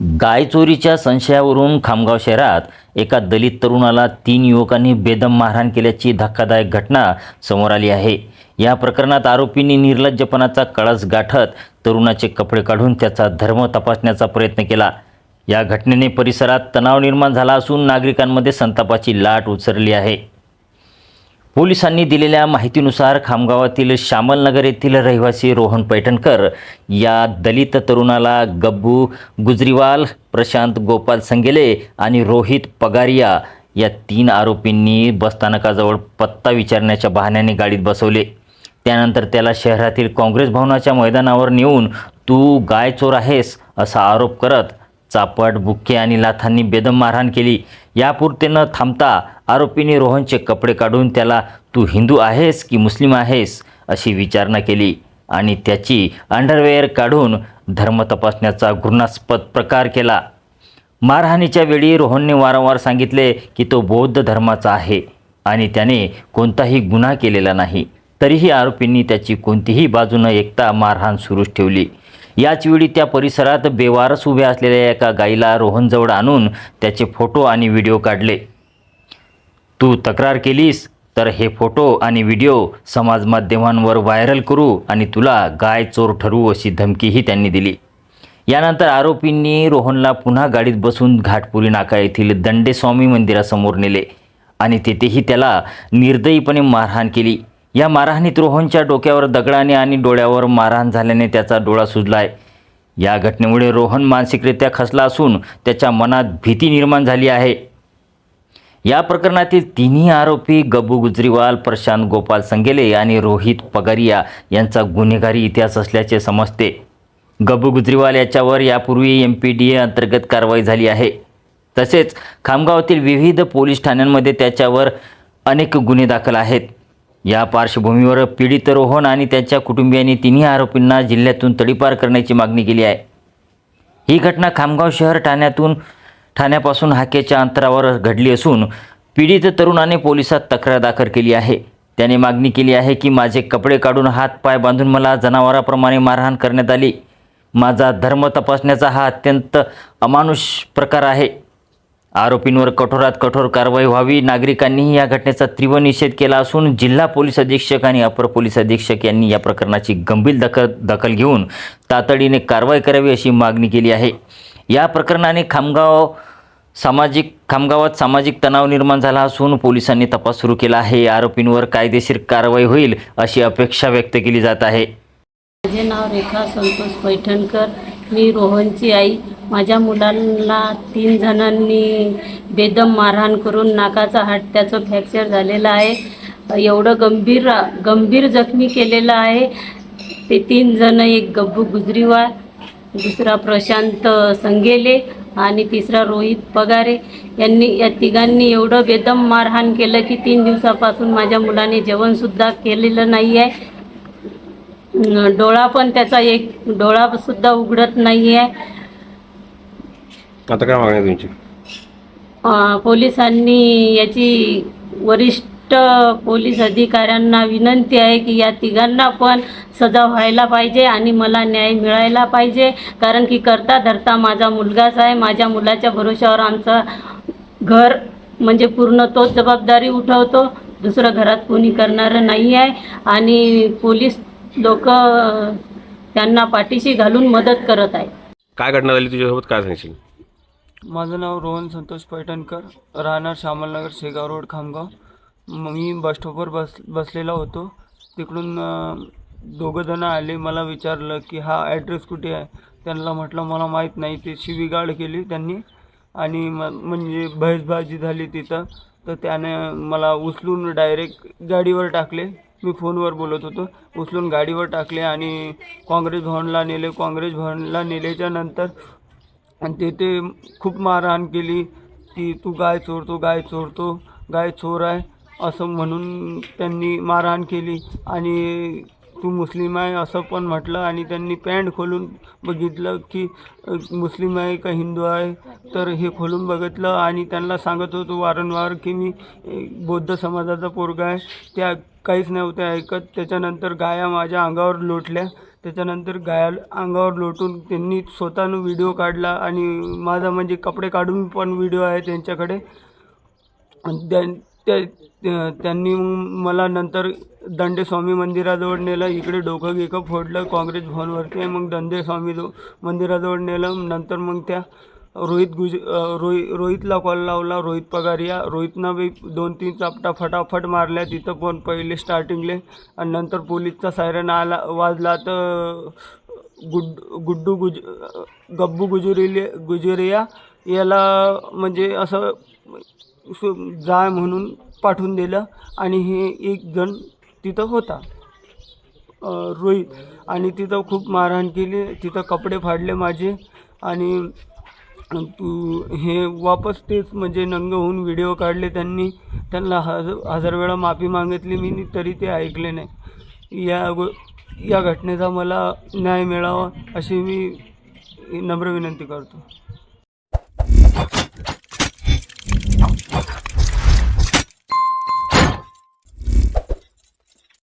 गायचोरीच्या संशयावरून खामगाव शहरात एका दलित तरुणाला तीन युवकांनी बेदम मारहाण केल्याची धक्कादायक घटना समोर आली आहे. या प्रकरणात आरोपींनी निर्लज्जपणाचा कळस गाठत तरुणाचे कपडे काढून त्याचा धर्म तपासण्याचा प्रयत्न केला. या घटनेने परिसरात तणाव निर्माण झाला असून नागरिकांमध्ये संतापाची लाट उसरली आहे. पोलिसांनी दिलेल्या माहितीनुसार खामगावातील श्यामलनगर येथील रहिवासी रोहन पैठणकर या दलित तरुणाला गब्बू गुजरीवाल प्रशांत गोपाल संगेले आणि रोहित पगारिया या तीन आरोपींनी बसस्थानकाजवळ पत्ता विचारण्याच्या बहाण्याने गाडीत बसवले. त्यानंतर त्याला शहरातील काँग्रेस भवनाच्या मैदानावर नेऊन तू गाय चोर आहेस असा आरोप करत चापट बुक्के आणि लाथांनी बेदम मारहाण केली. यापुरतेनं थांबता आरोपींनी रोहनचे कपडे काढून त्याला तू हिंदू आहेस की मुस्लिम आहेस? अशी विचारणा केली. आणि त्याची अंडरवेअर काढून धर्म तपासण्याचा घृणास्पद प्रकार केला. मारहाणीच्या वेळी रोहनने वारंवार सांगितले की तो बौद्ध धर्माचा आहे आणि त्याने कोणताही गुन्हा केलेला नाही. तरीही आरोपींनी त्याची कोणतीही बाजू न मारहाण सुरूच ठेवली. याचवेळी त्या परिसरात बेवारस उभ्या असलेल्या एका गाईला रोहनजवळ आणून त्याचे फोटो आणि व्हिडिओ काढले. तू तक्रार केलीस तर हे फोटो आणि व्हिडिओ समाज माध्यमांवर व्हायरल करू आणि तुला गाय चोर ठरवू अशी धमकीही त्यांनी दिली. यानंतर आरोपींनी रोहनला पुन्हा गाडीत बसून घाटपुरी नाका येथील दंडेस्वामी मंदिरासमोर नेले आणि तेथेही त्याला निर्दयीपणे मारहाण केली. या मारहाणीत रोहनच्या डोक्यावर दगडाने आणि डोळ्यावर मारहाण झाल्याने त्याचा डोळा सुजलाय. या घटनेमुळे रोहन मानसिकरित्या खसला असून त्याच्या मनात भीती निर्माण झाली आहे. या प्रकरणातील तिन्ही आरोपी गबू गुजरीवाल प्रशांत गोपाल संगेले आणि रोहित पगारिया यांचा गुन्हेगारी इतिहास असल्याचे समजते. गबू गुजरीवाल याच्यावर यापूर्वी एम पी डी ए अंतर्गत कारवाई झाली आहे. तसेच खामगावातील विविध पोलीस ठाण्यांमध्ये त्याच्यावर अनेक गुन्हे दाखल आहेत. या पार्श्वभूमीवर पीडित रोहन आणि त्याच्या कुटुंबियांनी तिन्ही आरोपींना जिल्ह्यातून तडीपार करण्याची मागणी केली आहे. ही घटना खामगाव शहर ठाण्यातून ठाण्यापासून हाकेच्या अंतरावर घडली असून पीडित तरुणाने पोलिसात तक्रार दाखल केली आहे. त्याने मागणी केली आहे की माझे कपडे काढून हात पाय बांधून मला जनावराप्रमाणे मारहाण करण्यात आली. माझा धर्म तपासण्याचा हा अत्यंत अमानुष प्रकार आहे. आरोपींवर कठोरात कठोर कारवाई व्हावी नागरिकांनीही या घटनेचा तीव्र निषेध केला असून जिल्हा पोलीस अधीक्षक आणि अपर पोलीस अधीक्षक यांनी या प्रकरणाची गंभीर दखल दखल घेऊन तातडीने कारवाई करावी अशी मागणी केली आहे. या प्रकरणाने खामगाव सामाजिक खामगावात सामाजिक तणाव निर्माण झाला असून पोलिसांनी तपास सुरू केला आहे. आरोपींवर कायदेशीर कारवाई होईल अशी अपेक्षा व्यक्त केली जात आहे. माझे नाव रेखा संतोष पैठणकर. मी रोहनची आई. माझ्या मुलांना तीन जणांनी बेदम मारहाण करून नाकाचा हाट त्याचं फ्रॅक्चर झालेलं आहे. एवढं गंभीर गंभीर जखमी केलेलं आहे. ते तीन जण एक गब्बू गुजरीवार दुसरा प्रशांत संगेले आणि तिसरा रोहित पगारे यांनी या तिघांनी एवढं बेदम मारहाण केलं की तीन दिवसापासून माझ्या मुलाने जेवणसुद्धा केलेलं नाही आहे डोळा पण त्याचा एक डोळा सुद्धा उघडत नाही आहे आता काय मागणी तुमची? पोलिसांनी याची वरिष्ठ पोलीस अधिकाऱ्यांना विनंती आहे की या तिघांना पण सजा व्हायला पाहिजे आणि मला न्याय मिळायला पाहिजे. कारण की करता धरता माझा मुलगाच आहे. माझ्या मुलाच्या भरोश्यावर आमचं घर म्हणजे पूर्ण तोच जबाबदारी उठवतो. दुसरं घरात कोणी करणारं नाही आहे. आणि पोलीस लोक त्यांना पाठीशी घालून मदत करत आहे काय घटना झाली तुझ्यासोबत काय सांगशील? माझं नाव रोहन संतोष पैठणकर. राहणार श्यामलनगर शेगाव रोड खामगाव. मी बस स्टॉपवर बस बसलेला होतो. तिकडून दोघंजणं दोघं जण आले. मला विचारलं की हा ॲड्रेस कुठे आहे? त्यांना म्हटलं मला माहीत नाही. ते शिवीगाळ केली त्यांनी आणि म म्हणजे बहसबाजी झाली तिथं. तर त्याने मला उचलून डायरेक्ट गाडीवर टाकले. मी फोनवर बोलत होतो. उचलून गाडीवर टाकले आणि काँग्रेस भवनला नेले. काँग्रेस भवनला नेल्याच्या नंतर तेथे खूप मारहाण केली की तू गाय चोरतो गाय चोरतो गाय चोर आहे. असं म्हणून त्यांनी मारहाण केली. आणि तू मुस्लिम आहे असं पण म्हटलं आणि त्यांनी पॅन्ट खोलून बघितलं की मुस्लिम आहे का हिंदू आहे? तर हे खोलून बघितलं आणि त्यांना सांगत होतो वारंवार की मी बौद्ध समाजाचा पोरगा आहे. त्या काहीच नव्हत्या ऐकत. त्याच्यानंतर गाया माझ्या अंगावर लोटल्या. त्याच्यानंतर गाया अंगावर लोटून त्यांनी स्वतःनं व्हिडिओ काढला आणि माझा म्हणजे कपडे काढून पण व्हिडिओ आहे त्यांच्याकडे. आणि त्या- त्यांनी मला नंतर दंडेस्वामी मंदिराजवळ नेलं. इकडे डोकं गिकं फोडलं. काँग्रेस भवनवरती आहे. मग दंडेस्वामी जो मंदिराजवळ नेलं. नंतर मग त्या रोहित गुज रोहित रोहि रोहितला कॉल लावला. रोहित पगारिया. रोहितनं बी दोन तीन चापटा फटाफट मारल्या. तिथं पण पहिले स्टार्टिंगले आणि नंतर पोलीसचा सायरन आला वाजला तर गुड गुड्डू गुज गब्बू गुजुरिले गुजुरिया याला म्हणजे असं सु- जाय म्हणून पाठवून दिलं आणि हे एक जण तिथं होता. रोहित. आणि तिथं खूप मारहाण केली. तिथं कपडे फाडले माझे. आणि तू हे वापस तेच म्हणजे नंग होऊन व्हिडिओ काढले त्यांनी. त्यांना हज हजार वेळा माफी मागितली. मी तरी ते ऐकले नाही. या गो या घटनेचा मला न्याय मिळावा अशी मी नम्र विनंती करतो.